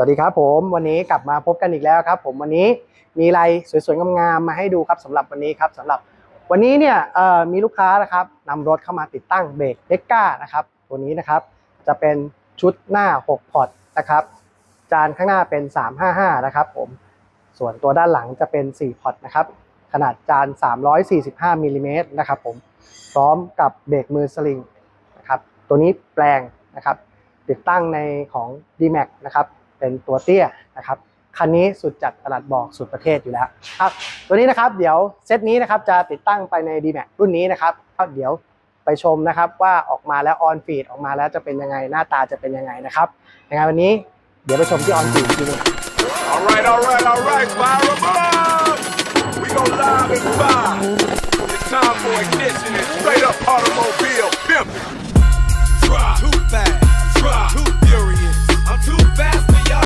สวัสดีครับผมวันนี้กลับมาพบกันอีกแล้วครับ ผมวันนี้มีอะไรสวยๆงามๆมาให้ดูครับสำหรับวันนี้ครับสำหรับวันนี้เนี่ยมีลูกค้านะครับนำรถเข้ามาติดตั้งเบรกเอ็กก้านะครับตัวนี้นะครับจะเป็นชุดหน้า 6 พอร์ตนะครับ จานข้างหน้าเป็น 355 นะครับผมส่วนตัวด้านหลังจะเป็น 4 พอร์ตนะครับ ขนาดจาน 345มิลลิเมตรนะครับผมพร้อมกับเบรกมือสลิงนะครับตัวนี้แปลงนะครับติดตั้งในของ D-Max นะครับ เป็นตัวเตี้ยนะครับคันนี้สุดจัดตลาดบอกสุดประเทศอยู่แล้วครับตัวนี้นะครับเดี๋ยวเซตนี้นะครับจะติดตั้งไปใน D-Max รุ่นนี้นะครับเดี๋ยวไปชมนะครับว่าออกมาแล้วออนฟีดออกมาแล้วจะเป็นยังไงหน้าตาจะเป็นยังไงนะครับยังไงวันนี้เดี๋ยวไปชมที่ออนฟีดทีนึง Alright, alright, alright, fire up! We go live and fire. It's time for ignition and straight up automobile